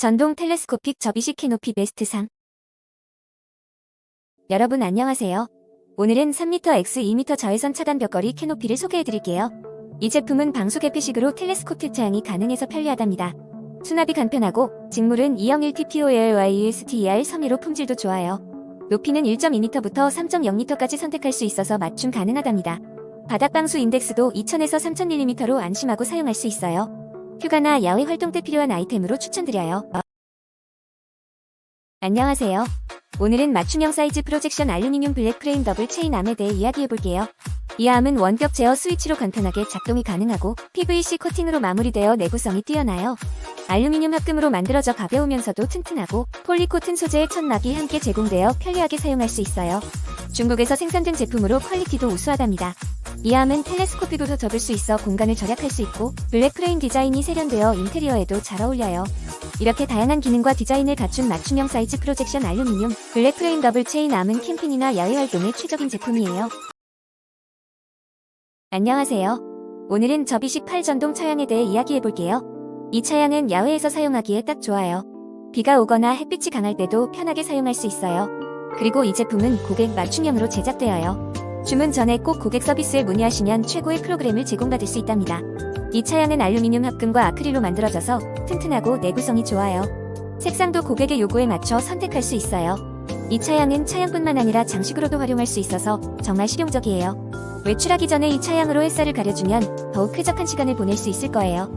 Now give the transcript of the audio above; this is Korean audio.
전동 텔레스코픽 접이식 캐노피 베스트상 여러분 안녕하세요. 오늘은 3m x 2m 저해선 차단 벽걸이 캐노피를 소개해드릴게요. 이 제품은 방수 개폐식으로 텔레스코 tilt양이 가능해서 편리하답니다. 수납이 간편하고 직물은 201 TPOLYUSTER 섬유로 품질도 좋아요. 높이는 1.2m부터 3.0m까지 선택할 수 있어서 맞춤 가능하답니다. 바닥 방수 인덱스도 2000에서 3000mm로 안심하고 사용할 수 있어요. 휴가나 야외 활동 때 필요한 아이템으로 추천드려요. 안녕하세요. 오늘은 맞춤형 사이즈 프로젝션 알루미늄 블랙 프레임 더블 체인 암에 대해 이야기해볼게요. 이 암은 원격 제어 스위치로 간편하게 작동이 가능하고 PVC 코팅으로 마무리되어 내구성이 뛰어나요. 알루미늄 합금으로 만들어져 가벼우면서도 튼튼하고 폴리코튼 소재의 천막이 함께 제공되어 편리하게 사용할 수 있어요. 중국에서 생산된 제품으로 퀄리티도 우수하답니다. 이 암은 텔레스코픽으로 접을 수 있어 공간을 절약할 수 있고 블랙 프레임 디자인이 세련되어 인테리어에도 잘 어울려요. 이렇게 다양한 기능과 디자인을 갖춘 맞춤형 사이즈 프로젝션 알루미늄 블랙 프레임 더블 체인 암은 캠핑이나 야외 활동에 최적인 제품이에요. 안녕하세요. 오늘은 접이식 팔 전동 차량에 대해 이야기해볼게요. 이 차량은 야외에서 사용하기에 딱 좋아요. 비가 오거나 햇빛이 강할 때도 편하게 사용할 수 있어요. 그리고 이 제품은 고객 맞춤형으로 제작되어요. 주문 전에 꼭 고객 서비스에 문의하시면 최고의 프로그램을 제공받을 수 있답니다. 이 차량은 알루미늄 합금과 아크릴로 만들어져서 튼튼하고 내구성이 좋아요. 색상도 고객의 요구에 맞춰 선택할 수 있어요. 이 차량은 차량뿐만 아니라 장식으로도 활용할 수 있어서 정말 실용적이에요. 외출하기 전에 이 차량으로 햇살을 가려주면 더욱 쾌적한 시간을 보낼 수 있을 거예요.